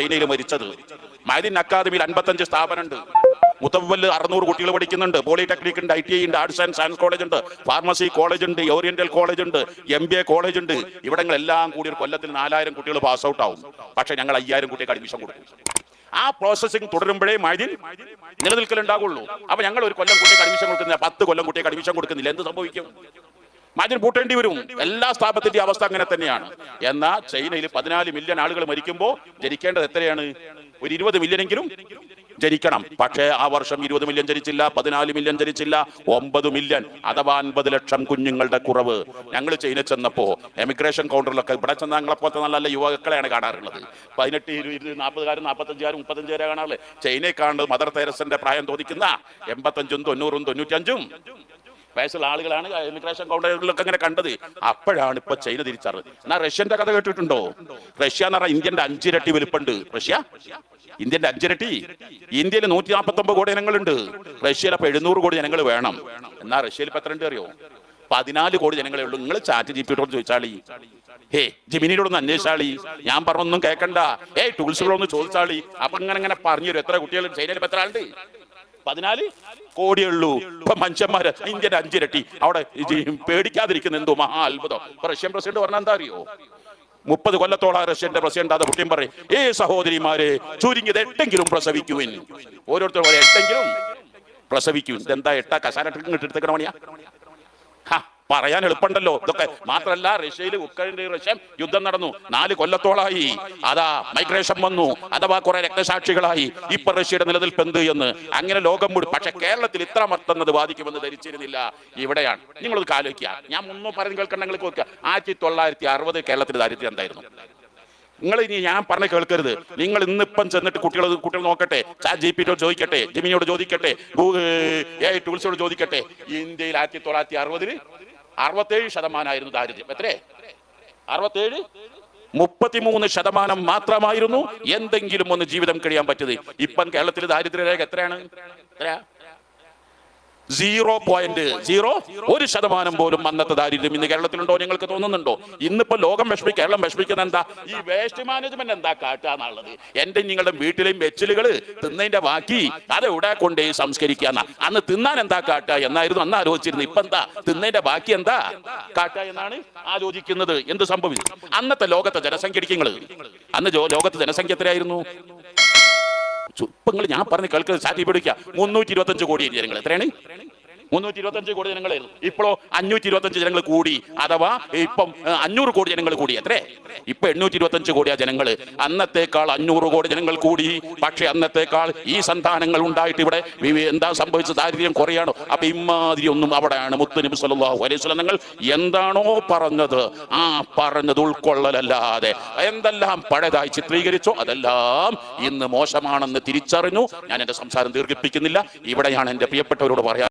ചൈനയിൽ മരിച്ചത്. മൈദിൻ അക്കാദമിയിൽ അൻപത്തഞ്ച് സ്ഥാപനമുണ്ട്. മുത്തവൽ അറുന്നൂറ് കുട്ടികൾ പഠിക്കുന്നുണ്ട്. പോളിടെക്നിക് ഉണ്ട് ഐ ടി ഐ ഉണ്ട് ആർട്സ് ആൻഡ് സയൻസ് കോളേജ് ഉണ്ട് ഫാർമസി കോളേജ് ഉണ്ട് ഓറിയന്റൽ കോളേജ് ഉണ്ട് എം ബി എ കോളേജ് ഉണ്ട് ഇവിടങ്ങളെല്ലാം കൂടി ഒരു കൊല്ലത്തിൽ നാലായിരം കുട്ടികൾ പാസ് ഔട്ട് ആവും. പക്ഷെ ഞങ്ങൾ അയ്യായിരം കുട്ടികൾക്ക് അഡ്മിഷൻ കൊടുക്കും. ആ പ്രോസസ്സിംഗ് തുടരുമ്പോഴേ മൈദിൻ നിലനിൽക്കലുണ്ടാകുള്ളൂ അപ്പൊ ഞങ്ങൾ ഒരു കൊല്ലം കുട്ടിക്ക് അഡ്മിഷൻ കൊടുക്കുന്നില്ല. പത്ത് കൊല്ലം കുട്ടിക്ക് അഡ്മിഷൻ കൊടുക്കുന്നില്ല. എന്ത് സംഭവിക്കും? മാജിൻ പൂട്ടേണ്ടി വരും. എല്ലാ സ്ഥാപനത്തിന്റെ അവസ്ഥ അങ്ങനെ തന്നെയാണ്. എന്നാൽ ചൈനയിൽ പതിനാല് മില്യൺ ആളുകൾ മരിക്കുമ്പോൾ ജനിക്കേണ്ടത് എത്രയാണ്? ഒരു ഇരുപത് മില്യണെങ്കിലും ജനിക്കണം. പക്ഷേ ആ വർഷം ഇരുപത് മില്യൺ ജനിച്ചില്ല പതിനാല് മില്യൺ ജനിച്ചില്ല ഒമ്പത് മില്യൺ അഥവാ അൻപത് ലക്ഷം കുഞ്ഞുങ്ങളുടെ കുറവ്. ഞങ്ങൾ ചൈന ചെന്നപ്പോ എമിഗ്രേഷൻ കൗണ്ടറിലൊക്കെ ഇവിടെ ചെന്ന ഞങ്ങളെപ്പോലത്തെ നല്ല നല്ല യുവാക്കളെയാണ് കാണാറുള്ളത്. പതിനെട്ട് ഇരുപത് നാൽപ്പതുകാരും നാൽപ്പത്തഞ്ചുകാരും മുപ്പത്തഞ്ചുകാരെ കാണാറുള്ളത്. ചൈനയെ കാണുന്നത് മദർ തെരസന്റെ പ്രായം തോന്നിക്കുന്ന എൺപത്തഞ്ചും തൊണ്ണൂറും തൊണ്ണൂറ്റഞ്ചും വയസ്സുള്ള ആളുകളാണ് ഇമിഗ്രേഷൻ കൗണ്ടറുകളിലൊക്കെ അങ്ങനെ കണ്ടത്. അപ്പോഴാണ് ഇപ്പൊ ചൈന തിരിച്ചറിഞ്ഞത് എന്നാ റഷ്യന്റെ കഥ കേട്ടിട്ടുണ്ടോ? റഷ്യ എന്ന് പറഞ്ഞാൽ ഇന്ത്യന്റെ അഞ്ചിരട്ടി വലുപ്പുണ്ട് റഷ്യ? ഇന്ത്യന്റെ അഞ്ചിരട്ടി? ഇന്ത്യയിൽ നൂറ്റി നാൽപ്പത്തി ഒമ്പത് കോടി ജനങ്ങളുണ്ട്. റഷ്യയിൽ അപ്പൊ എഴുന്നൂറ് കോടി ജനങ്ങൾ വേണം. എന്നാ റഷ്യയിൽ ഇപ്പൊ എത്ര അറിയോ? പതിനാല് കോടി ജനങ്ങളെ ഉള്ളൂ. നിങ്ങൾ ചാറ്റ് ജി പിയോട് ചോദിച്ചാളി ഹേ ജിമിനിയോടൊന്ന് അന്വേഷിച്ചാളി ഞാൻ പറഞ്ഞൊന്നും കേൾക്കണ്ട. ഏയ് ടൂൾസുകളൊന്ന് ചോദിച്ചാളി അപ്പൊ അങ്ങനെ അങ്ങനെ പറഞ്ഞു തരും എത്ര കുട്ടികൾ? ചൈനയിൽ എത്ര ആളുണ്ട്? പതിനാല്? കോടിയുള്ളൂ. ഇപ്പൊ മനുഷ്യന്മാര് ഇന്ത്യയുടെ അഞ്ചിരട്ടി. അവിടെ പേടിക്കാതിരിക്കുന്ന എന്തോ മഹാ അത്ഭുതം റഷ്യൻ പ്രസിഡന്റ് പറഞ്ഞ എന്താ അറിയോ? മുപ്പത് കൊല്ലത്തോളം റഷ്യന്റെ പ്രസിഡന്റ് അത് കുട്ടിയും പറയും. ഏ സഹോദരിമാരെ ചുരുങ്ങിയത് എട്ടെങ്കിലും പ്രസവിക്കുവിൻ. ഓരോരുത്തർ പറയും എട്ടെങ്കിലും പ്രസവിക്കുവിൻ. ഇതെന്താ എട്ടാ? കസാര എടുത്തേക്കണ പറയാൻ എളുപ്പമുണ്ടല്ലോ. ഇതൊക്കെ മാത്രല്ല റഷ്യയിൽ ഉക്രൈന്റെ റഷ്യ യുദ്ധം നടന്നു. നാല് കൊല്ലത്തോളായി അതാ മൈഗ്രേഷൻ വന്നു. അഥവാ കുറെ രക്തസാക്ഷികളായി. ഇപ്പൊ റഷ്യയുടെ നിലനിൽപ്പ് എന്ത് എന്ന്. അങ്ങനെ ലോകം മുഴുവൻ പക്ഷെ കേരളത്തിൽ ഇത്ര മർത്തുന്നത് ബാധിക്കുമെന്ന് ധരിച്ചിരുന്നില്ല. ഇവിടെയാണ്. നിങ്ങളത് കാലോചിക്കുക ഞാൻ മുന്നോ പറഞ്ഞ് കേൾക്കണ്ടെങ്കിൽ നോക്കുക ആയിരത്തി തൊള്ളായിരത്തി അറുപത് കേരളത്തിൽ ദാരിദ്ര്യം എന്തായിരുന്നു? നിങ്ങൾ ഇനി ഞാൻ പറഞ്ഞ കേൾക്കരുത്. നിങ്ങൾ ഇന്നിപ്പം ചെന്നിട്ട് കുട്ടികൾ കുട്ടികൾ നോക്കട്ടെ. ചാറ്റ് ജി പിയോട് ചോദിക്കട്ടെ. ജിമിനിയോട് ചോദിക്കട്ടെ. ഗൂഗിൾ എ ടൂൾസിനോട് ചോദിക്കട്ടെ. ഇന്ത്യയിൽ ആയിരത്തി തൊള്ളായിരത്തി അറുപതിൽ അറുപത്തേഴ് ശതമാനമായിരുന്നു ദാരിദ്ര്യം. എത്രേ അറുപത്തേഴ്? മുപ്പത്തിമൂന്ന് ശതമാനം മാത്രമായിരുന്നു എന്തെങ്കിലും ഒന്ന് ജീവിതം കഴിയാൻ പറ്റത് ഇപ്പം കേരളത്തിൽ ദാരിദ്ര്യരേഖ എത്രയാണ്? എത്രയാ? സീറോ പോയിന്റ് സീറോ ഒരു ശതമാനം പോലും അന്നത്തെ ദാരിദ്ര്യം ഇന്ന് കേരളത്തിലുണ്ടോ? നിങ്ങൾക്ക് തോന്നുന്നുണ്ടോ? ഇന്നിപ്പോ ലോകം വിഷമി കേരളം വിഷമിക്കുന്ന എന്താ? ഈ വേസ്റ്റ് മാനേജ്മെന്റ് എന്താ കാട്ടാന്നുള്ളത് എന്റെ നിങ്ങളുടെ വീട്ടിലെയും വെച്ചിലുകൾ തിന്നതിന്റെ ബാക്കി. അത് എവിടെ കൊണ്ടേ സംസ്കരിക്കുക അന്ന് തിന്നാൻ എന്താ കാട്ടുക എന്നായിരുന്നു അന്ന് ആലോചിച്ചിരുന്നത്. ഇപ്പൊ എന്താ? തിന്നതിന്റെ ബാക്കി എന്താ കാട്ടുക എന്നാണ് ആലോചിക്കുന്നത്. എന്ത് സംഭവിച്ചു? അന്നത്തെ ലോകത്തെ ജനസംഖ്യ ഇടിക്കങ്ങൾ അന്ന് ലോകത്തെ ജനസംഖ്യ എത്രയായിരുന്നു? ഇപ്പൊ നിങ്ങൾ ഞാൻ പറഞ്ഞ് കേൾക്കുന്നത് പിടിക്കുക മുന്നൂറ്റി ഇരുപത്തഞ്ച് കോടി ജനങ്ങൾ എത്രയാണ്? മുന്നൂറ്റി ഇരുപത്തഞ്ച് കോടി ജനങ്ങളായിരുന്നു ഇപ്പോഴോ അഞ്ഞൂറ്റി ഇരുപത്തഞ്ച് ജനങ്ങൾ കൂടി അഥവാ ഇപ്പം അഞ്ഞൂറ് കോടി ജനങ്ങൾ കൂടി അത്രേ? ഇപ്പൊ എണ്ണൂറ്റി ഇരുപത്തഞ്ച് കോടിയാ ജനങ്ങൾ അന്നത്തേക്കാൾ അഞ്ഞൂറ് കോടി ജനങ്ങൾ കൂടി. പക്ഷെ അന്നത്തേക്കാൾ ഈ സന്താനങ്ങൾ ഉണ്ടായിട്ട് ഇവിടെ എന്താ സംഭവിച്ച ദാരിദ്ര്യം കുറയാണോ? അപ്പൊ ഇമാതിരി ഒന്നും അവിടെയാണ് മുത്തുനബി സല്ലല്ലാഹു അലൈഹി വസല്ലം നിങ്ങൾ എന്താണോ പറഞ്ഞത്. ആ പറഞ്ഞത് ഉൾക്കൊള്ളലല്ലാതെ. എന്തെല്ലാം പഴയതായി ചിത്രീകരിച്ചോ? അതെല്ലാം ഇന്ന് മോശമാണെന്ന് തിരിച്ചറിഞ്ഞു. ഞാൻ എന്റെ സംസാരം ദീർഘിപ്പിക്കുന്നില്ല. ഇവിടെയാണ് എന്റെ പ്രിയപ്പെട്ടവരോട് പറയാൻ